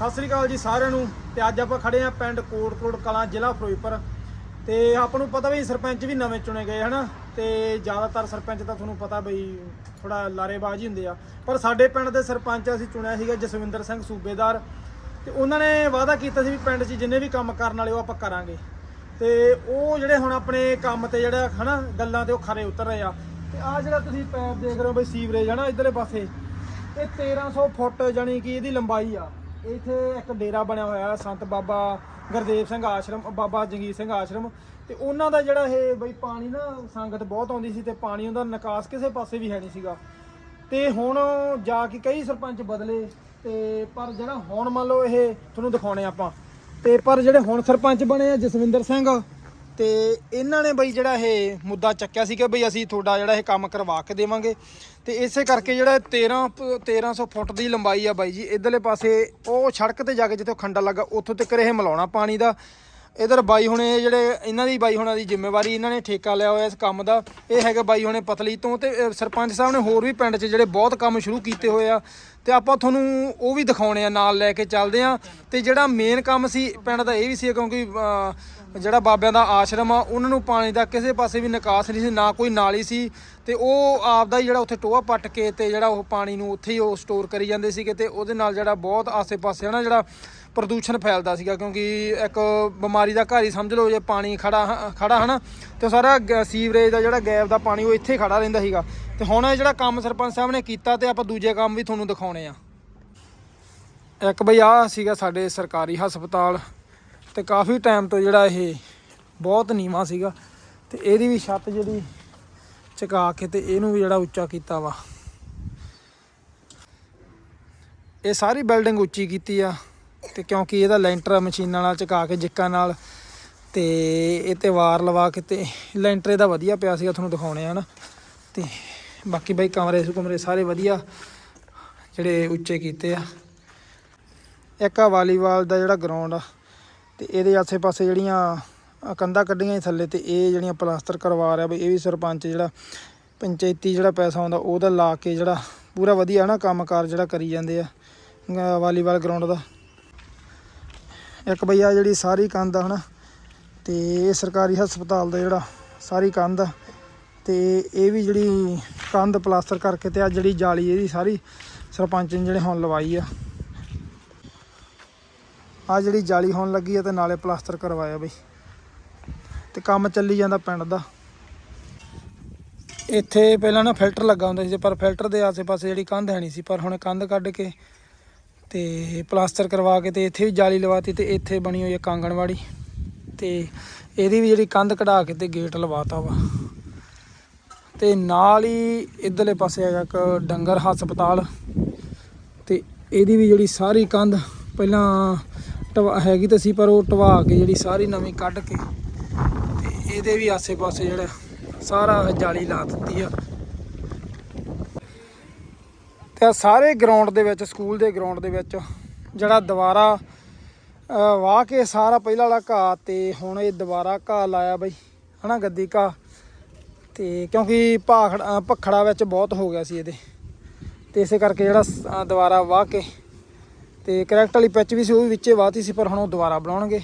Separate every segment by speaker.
Speaker 1: ਸਤਿ ਸ੍ਰੀ ਅਕਾਲ ਜੀ ਸਾਰਿਆਂ ਨੂੰ ਤੇ ਅੱਜ ਆਪਾਂ ਖੜੇ ਆ ਪਿੰਡ ਕੋਟਕੋਟ ਕਲਾਂ ਜ਼ਿਲ੍ਹਾ ਫਿਰੋਜ਼ਪੁਰ ਤੇ ਆਪਾਂ ਨੂੰ ਪਤਾ ਵੀ ਸਰਪੰਚ ਵੀ ਨਵੇਂ ਚੁਣੇ ਗਏ ਹਨਾ ਤੇ ਜ਼ਿਆਦਾਤਰ ਸਰਪੰਚ ਤਾਂ ਤੁਹਾਨੂੰ ਪਤਾ ਬਈ ਥੋੜਾ ਲਾਰੇਬਾਜ਼ ਹੀ ਹੁੰਦੇ ਆ। ਪਰ ਸਾਡੇ ਪਿੰਡ ਦੇ ਸਰਪੰਚ ਅਸੀਂ ਚੁਣਿਆ ਸੀਗਾ ਜਸਵਿੰਦਰ ਸਿੰਘ ਸੂਬੇਦਾਰ ਤੇ ਉਹਨਾਂ ਨੇ ਵਾਅਦਾ ਕੀਤਾ ਸੀ ਵੀ ਪਿੰਡ 'ਚ ਜਿੰਨੇ ਵੀ ਕੰਮ ਕਰਨ ਵਾਲੇ ਉਹ ਆਪਾਂ ਕਰਾਂਗੇ। ਤੇ ਉਹ ਜਿਹੜੇ ਹੁਣ ਆਪਣੇ ਕੰਮ ਤੇ ਜਿਹੜਾ ਹਨਾ ਗੱਲਾਂ ਤੇ ਉਹ ਖਰੇ ਉਤਰ ਰਹੇ ਆ। ਤੇ ਆ ਜਿਹੜਾ ਤੁਸੀਂ ਪੈਪ ਦੇਖ ਰਹੇ ਹੋ ਬਈ ਸੀਵਰੇਜ ਹਨਾ ਇਧਰਲੇ ਪਾਸੇ, ਇਹ 1300 ਫੁੱਟ ਜਾਨੀ ਕਿ ਇਹਦੀ ਲੰਬਾਈ ਆ। ਇੱਥੇ ਇੱਕ ਡੇਰਾ ਬਣਿਆ ਹੋਇਆ ਸੰਤ ਬਾਬਾ ਗੁਰਦੇਵ ਸਿੰਘ ਆਸ਼ਰਮ, ਬਾਬਾ ਜੰਗੀਰ ਸਿੰਘ ਆਸ਼ਰਮ। ਤੇ ਉਹਨਾਂ ਦਾ ਜਿਹੜਾ ਇਹ ਬਈ ਪਾਣੀ ਨਾ, ਸੰਗਤ ਬਹੁਤ ਆਉਂਦੀ ਸੀ ਤੇ ਪਾਣੀ ਉਹਦਾ ਨਿਕਾਸ ਕਿਸੇ ਪਾਸੇ ਵੀ ਹੈ ਨਹੀਂ ਸੀਗਾ। ਤੇ ਹੁਣ ਜਾ ਕੇ ਕਈ ਸਰਪੰਚ ਬਦਲੇ ਤੇ ਪਰ ਜਿਹੜਾ ਹੁਣ ਮੰਨ ਲਓ ਇਹ ਤੁਹਾਨੂੰ ਦਿਖਾਉਣੇ ਆਪਾਂ। ਤੇ ਪਰ ਜਿਹੜੇ ਹੁਣ ਸਰਪੰਚ ਬਣੇ ਆ ਜਸਵਿੰਦਰ ਸਿੰਘ ਤੇ ਇਹਨਾਂ ਨੇ ਬਈ ਜਿਹੜਾ ਇਹ ਮੁੱਦਾ ਚੱਕਿਆ ਸੀ ਕਿ ਬਈ ਅਸੀਂ ਤੁਹਾਡਾ ਜਿਹੜਾ ਇਹ ਕੰਮ ਕਰਵਾ ਕੇ ਦੇਵਾਂਗੇ। ਤੇ ਇਸੇ ਕਰਕੇ ਜਿਹੜਾ ਇਹ 13 ਪ- 1300 ਫੁੱਟ ਦੀ ਲੰਬਾਈ ਆ ਬਾਈ ਜੀ, ਇਧਰਲੇ ਪਾਸੇ ਉਹ ਸੜਕ ਤੇ ਜਾ ਕੇ ਜਿੱਥੇ ਖੰਡਾ ਲੱਗਾ, ਉੱਥੋਂ ਤੱਕ ਇਹ ਮਿਲਾਉਣਾ ਪਾਣੀ ਦਾ। ਇਧਰ ਬਾਈ ਹੁਣੇ ਜਿਹੜੇ ਇਹਨਾਂ ਦੀ ਬਾਈ ਹੁਣਾਂ ਦੀ ਜ਼ਿੰਮੇਵਾਰੀ, ਇਹਨਾਂ ਨੇ ਠੇਕਾ ਲਿਆ ਹੋਇਆ ਇਸ ਕੰਮ ਦਾ। ਇਹ ਹੈਗਾ ਬਾਈ ਹੁਣੇ ਪਤਲੀ ਤੋਂ ਤੇ ਸਰਪੰਚ ਸਾਹਿਬ ਨੇ ਹੋਰ ਵੀ ਪਿੰਡ 'ਚ ਜਿਹੜੇ ਬਹੁਤ ਕੰਮ ਸ਼ੁਰੂ ਕੀਤੇ ਹੋਏ ਆ। ਤੇ ਆਪਾਂ ਤੁਹਾਨੂੰ ਉਹ ਵੀ ਦਿਖਾਉਣੇ ਆ, ਨਾਲ ਲੈ ਕੇ ਚੱਲਦੇ ਆ। ਤੇ ਜਿਹੜਾ ਮੇਨ ਕੰਮ ਸੀ, ਪਿੰਡ ਦਾ ਇਹ ਵੀ ਸੀ, ਕਿਉਂਕਿ ਜਿਹੜਾ ਬਾਬਿਆਂ ਦਾ ਆਸ਼ਰਮ ਆ, ਉਹਨਾਂ ਨੂੰ ਪਾਣੀ ਦਾ ਕਿਸੇ ਪਾਸੇ ਵੀ ਨਿਕਾਸ ਨਹੀਂ ਸੀ, ਨਾ ਕੋਈ ਨਾਲੀ ਸੀ। ਤੇ ਉਹ ਆਪਦਾ ਹੀ ਜਿਹੜਾ ਉੱਥੇ ਟੋਆ ਪੱਟ ਕੇ ਤੇ ਜਿਹੜਾ ਉਹ ਪਾਣੀ ਨੂੰ ਉੱਥੇ ਹੀ ਉਹ ਸਟੋਰ ਕਰੀ ਜਾਂਦੇ ਸੀਗੇ ਤੇ ਉਹਦੇ ਨਾਲ ਜਿਹੜਾ ਬਹੁਤ ਆਸੇ-ਪਾਸੇ ਹਨਾ, ਜਿਹੜਾ ਪ੍ਰਦੂਸ਼ਣ ਫੈਲਦਾ ਸੀਗਾ, ਕਿਉਂਕਿ ਇੱਕ ਬਿਮਾਰੀ ਦਾ ਘਰ ਹੀ ਸਮਝ ਲਓ, ਜੇ ਪਾਣੀ ਖੜਾ ਹ- ਖੜਾ ਹਨਾ, ਤੇ ਉਹ ਸਾਰਾ ਗ- ਸੀਵਰੇਜ ਦਾ ਜਿਹੜਾ ਗੈਪ ਦਾ ਪਾਣੀ ਉਹ ਇੱਥੇ ਹੀ ਖੜਾ ਰਹਿੰਦਾ ਸੀਗਾ। ਤੇ ਹੁਣ ਇਹ ਜਿਹੜਾ ਕੰਮ ਸਰਪੰਚ ਸਾਹਿਬ ਨੇ ਕੀਤਾ ਤੇ ਆਪਾਂ ਦੂਜੇ ਕੰਮ ਵੀ ਤੁਹਾਨੂੰ ਦਿਖਾਉਣੇ ਆ। ਇੱਕ ਬਈ ਆ ਸੀਗਾ ਸਾਡੇ ਸਰਕਾਰੀ ਹਸਪਤਾਲ ਤੇ ਕਾਫੀ ਟਾਈਮ ਤੋਂ ਜਿਹੜਾ ਇਹ ਬਹੁਤ ਨੀਵਾ ਸੀਗਾ ਤੇ ਇਹਦੀ ਵੀ ਛੱਤ ਜਿਹੜੀ ਚਕਾ ਕੇ ਤੇ ਇਹਨੂੰ ਵੀ ਜਿਹੜਾ ਉੱਚਾ ਕੀਤਾ ਵਾ। ਇਹ ਸਾਰੀ ਬਿਲਡਿੰਗ ਉੱਚੀ ਕੀਤੀ ਆ ਤੇ ਕਿਉਂਕਿ ਇਹਦਾ ਲੈਂਟਰ ਮਸ਼ੀਨਾਂ ਨਾਲ ਚਕਾ ਕੇ ਜਿੱਕਾਂ ਨਾਲ ਤੇ ਇਹ ਤੇ ਵਾਰ ਲਵਾ ਕੇ ਤੇ ਲੈਂਟਰ ਇਹਦਾ ਵਧੀਆ ਪਿਆ ਸੀਗਾ, ਤੁਹਾਨੂੰ ਦਿਖਾਉਣੇ ਆ ਨਾ। ਤੇ ਬਾਕੀ ਬਾਈ ਕਮਰੇ ਕਮਰੇ ਸਾਰੇ ਵਧੀਆ, ਜਿਹੜੇ ਉੱਚੇ ਕੀਤੇ ਆ। ਇੱਕ ਆ ਵਾਲੀਬਾਲ ਦਾ ਜਿਹੜਾ ਗਰਾਊਂਡ ਆ, ਤੇ ਇਹਦੇ ਆਸੇ-ਪਾਸੇ ਜਿਹੜੀਆਂ ਕੰਧਾਂ ਕੱਢੀਆਂ ਸੀ ਥੱਲੇ, ਤੇ ਇਹ ਜਿਹੜੀਆਂ ਪਲਾਸਟਰ ਕਰਵਾ ਰਿਹਾ ਬਈ, ਇਹ ਵੀ ਸਰਪੰਚ ਜਿਹੜਾ ਪੰਚਾਇਤੀ ਜਿਹੜਾ ਪੈਸਾ ਆਉਂਦਾ, ਉਹਦਾ ਲਾ ਕੇ ਜਿਹੜਾ ਪੂਰਾ ਵਧੀਆ ਨਾ ਕੰਮਕਾਰ ਜਿਹੜਾ ਕਰੀ ਜਾਂਦੇ ਆ, ਅਹ ਵਾਲੀਬਾਲ ਗਰਾਊਂਡ ਦਾ। ਇੱਕ ਬਈ ਆ ਜਿਹੜੀ ਸਾਰੀ ਕੰਧ ਆ ਹਨਾ, ਤੇ ਇਹ ਸਰਕਾਰੀ ਹਸਪਤਾਲ ਦਾ ਜਿਹੜਾ ਸਾਰੀ ਕੰਧ ਆ, ਤੇ ਇਹ ਵੀ ਜਿਹੜੀ ਕੰਧ ਪਲਾਸਟਰ ਕਰਕੇ ਤੇ ਆ ਜਿਹੜੀ ਜਾਲੀ ਇਹਦੀ ਸਾਰੀ ਸਰਪੰਚ ਨੇ ਜਿਹੜੇ ਹੁਣ ਲਵਾਈ ਆ। ਆ ਜਿਹੜੀ ਜਾਲੀ ਹੋਣ ਲੱਗੀ ਆ ਤੇ ਨਾਲੇ ਪਲਾਸਟਰ ਕਰਵਾਇਆ ਬਈ। ਤੇ ਕੰਮ ਚੱਲੀ ਜਾਂਦਾ ਪਿੰਡ ਦਾ। ਇੱਥੇ ਪਹਿਲਾਂ ਨਾ ਫਿਲਟਰ ਲੱਗਾ ਹੁੰਦਾ ਸੀ, ਪਰ ਫਿਲਟਰ ਦੇ ਆਸੇ-ਪਾਸੇ ਜਿਹੜੀ ਕੰਧ ਹੈ ਨਹੀਂ ਸੀ, ਪਰ ਹੁਣ ਕੰਧ ਕੱਢ ਕੇ ਤੇ ਪਲਾਸਟਰ ਕਰਵਾ ਕੇ ਤੇ ਇੱਥੇ ਵੀ ਜਾਲੀ ਲਵਾਤੀ ਤੇ ਇੱਥੇ ਬਣੀ ਹੋਈ ਹੈ ਕਾਂਗਣਵਾੜੀ। ਤੇ ਇਹਦੀ ਵੀ ਜਿਹੜੀ ਕੰਧ ਕਢਾ ਕੇ ਤੇ ਗੇਟ ਲਵਾਤਾ ਵਾ। ਤੇ ਨਾਲ ਹੀ ਇਧਰਲੇ ਪਾਸੇ ਹੈਗਾ ਇੱਕ ਡੰਗਰ ਹਸਪਤਾਲ ਤੇ ਇਹਦੀ ਵੀ ਜਿਹੜੀ ਸਾਰੀ ਕੰਧ ਪਹਿਲਾਂ ਟਵਾ ਹੈਗੀ ਤਾਂ ਸੀ ਪਰ ਉਹ ਟਵਾ ਕੇ ਜਿਹੜੀ ਸਾਰੀ ਨਵੀਂ ਕੱਢ ਕੇ ਤੇ ਇਹਦੇ ਵੀ ਆਸੇ-ਪਾਸੇ ਜਿਹੜਾ ਸਾਰਾ ਜਾਲੀ ਲਾ ਦਿੱਤੀ ਆ। ਤੇ ਆਹ ਸਾਰੇ ਗਰਾਊਂਡ ਦੇ ਵਿੱਚ ਸਕੂਲ ਦੇ ਗਰਾਊਂਡ ਦੇ ਵਿੱਚ ਜਿਹੜਾ ਦੁਬਾਰਾ ਵਾਹ ਕੇ ਸਾਰਾ ਪਹਿਲਾਂ ਵਾਲਾ ਘਾਹ ਤੇ ਹੁਣ ਇਹ ਦੁਬਾਰਾ ਘਾਹ ਲਾਇਆ ਬਈ, ਹਨਾ ਗੱਦੀ ਘਾਹ? ਤੇ ਕਿਉਂਕਿ ਭਾਖੜ ਅਹ, ਭਖੜਾ ਵਿੱਚ ਬਹੁਤ ਹੋ ਗਿਆ ਸੀ ਇਹਦੇ। ਤੇ ਇਸੇ ਕਰਕੇ ਜਿਹੜਾ ਸ- ਦੁਬਾਰਾ ਵਾਹ ਕੇ ਤੇ ਕਰੈਕਟ ਵਾਲੀ ਪਿੱਚ ਵੀ ਸੀ ਉਹ ਵੀ ਵਿੱਚੇ ਵਾਹਤੀ ਸੀ ਪਰ ਹੁਣ ਉਹ ਦੁਬਾਰਾ ਬਣਾਉਣਗੇ।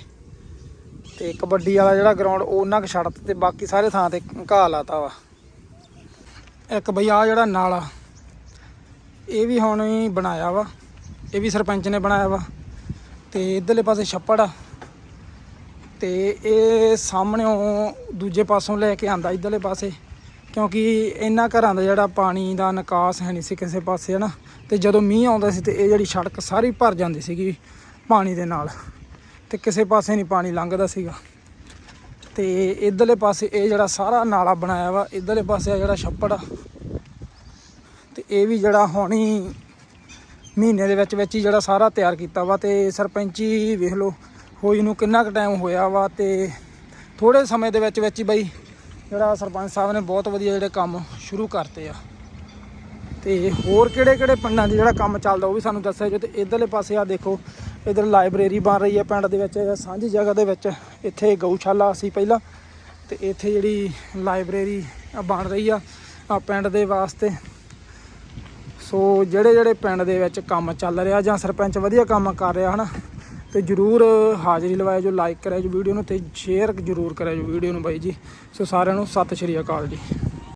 Speaker 1: ਤੇ ਕਬੱਡੀ ਵਾਲਾ ਜਿਹੜਾ ਗਰਾਊਂਡ ਉਹਨਾਂ ਕੁ ਛੱਡ ਤੇ ਬਾਕੀ ਸਾਰੇ ਥਾਂ ਤੇ ਘਾਹ ਲਾਤਾ ਵਾ। ਇੱਕ ਬਈ ਆ ਜਿਹੜਾ ਨਾਲਾ ਇਹ ਵੀ ਹੁਣ ਹੀ ਬਣਾਇਆ ਵਾ। ਇਹ ਵੀ ਸਰਪੰਚ ਨੇ ਬਣਾਇਆ ਵਾ। ਤੇ ਇਧਰਲੇ ਪਾਸੇ ਛੱਪੜ ਆ। ਤੇ ਇਹ ਸਾਹਮਣੇੋਂ ਦੂਜੇ ਪਾਸੋਂ ਲੈ ਕੇ ਆਂਦਾ ਇਧਰਲੇ ਪਾਸੇ, ਕਿਉਂਕਿ ਇਹਨਾਂ ਘਰਾਂ ਦਾ ਜਿਹੜਾ ਪਾਣੀ ਦਾ ਨਿਕਾਸ ਹੈ ਨਹੀਂ ਸੀ ਕਿਸੇ ਪਾਸੇ, ਹਨਾ? ਤੇ ਜਦੋਂ ਮੀਂਹ ਆਉਂਦਾ ਸੀ ਤੇ ਇਹ ਜਿਹੜੀ ਸੜਕ ਸਾਰੀ ਭਰ ਜਾਂਦੀ ਸੀਗੀ ਪਾਣੀ ਦੇ ਨਾਲ, ਤੇ ਕਿਸੇ ਪਾਸੇ ਨਹੀਂ ਪਾਣੀ ਲੰਘਦਾ ਸੀਗਾ। ਤੇ ਇਧਰਲੇ ਪਾਸੇ ਇਹ ਜਿਹੜਾ ਸਾਰਾ ਨਾਲਾ ਬਣਾਇਆ ਵਾ, ਇਧਰਲੇ ਪਾਸੇ ਆ ਜਿਹੜਾ ਛੱਪੜ ਆ। ਤੇ ਇਹ ਵੀ ਜਿਹੜਾ ਹੁਣ ਹੀ ਮਹੀਨੇ ਦੇ ਵਿੱਚ ਵਿੱਚ ਹੀ ਜਿਹੜਾ ਸਾਰਾ ਤਿਆਰ ਕੀਤਾ ਵਾ, ਤੇ ਸਰਪੰਚੀ ਵੇਖ ਲਓ ਹੋਈ ਨੂੰ ਕਿੰਨਾ ਕੁ ਟਾਈਮ ਹੋਇਆ ਵਾ ਤੇ ਥੋੜੇ ਸਮੇਂ ਦੇ ਵਿੱਚ ਵਿੱਚ ਹੀ ਬਈ ਜਿਹੜਾ ਸਰਪੰਚ ਸਾਹਿਬ ਨੇ ਬਹੁਤ ਵਧੀਆ ਜਿਹੜੇ ਕੰਮ ਸ਼ੁਰੂ ਕਰਤੇ ਆ। ਤੇ ਹੋਰ ਕਿਹੜੇ ਕਿਹੜੇ ਪਿੰਡਾਂ 'ਚ ਜਿਹੜਾ ਕੰਮ ਚੱਲਦਾ ਉਹ ਵੀ ਸਾਨੂੰ ਦੱਸਿਆ ਜੋ ਤੇ ਇਧਰਲੇ ਪਾਸੇ ਆ ਦੇਖੋ, ਇਧਰ ਲਾਇਬ੍ਰੇਰੀ ਬਣ ਰਹੀ ਹੈ ਪਿੰਡ ਦੇ ਵਿੱਚ, ਸਾਂਝੀ ਜਗ੍ਹਾ ਦੇ ਵਿੱਚ, ਇੱਥੇ ਗਊਸ਼ਾਲਾ ਸੀ ਪਹਿਲਾਂ ਤੇ ਇੱਥੇ ਜਿਹੜੀ ਲਾਇਬ੍ਰੇਰੀ ਬਣ ਰਹੀ ਆ ਆ ਪਿੰਡ ਦੇ ਵਾਸਤੇ। ਸੋ ਜਿਹੜੇ ਜਿਹੜੇ ਪਿੰਡ ਦੇ ਵਿੱਚ ਕੰਮ ਚੱਲ ਰਿਹਾ ਜਾਂ ਸਰਪੰਚ ਵਧੀਆ ਕੰਮ ਕਰ ਰਿਹਾ ਹਨਾ ਤੇ ਜਰੂਰ ਹਾਜ਼ਰੀ ਲਵਾਇਆ ਜੋ ਲਾਈਕ ਕਰਿਆ ਜੋ ਵੀਡੀਓ ਨੂੰ ਤੇ ਸ਼ੇਅਰ ਜਰੂਰ ਕਰਿਆ ਜੋ ਵੀਡੀਓ ਨੂੰ ਬਾਈ ਜੀ। ਸੋ ਸਾਰਿਆਂ ਨੂੰ ਸਤਿ ਸ਼੍ਰੀ ਅਕਾਲ ਜੀ।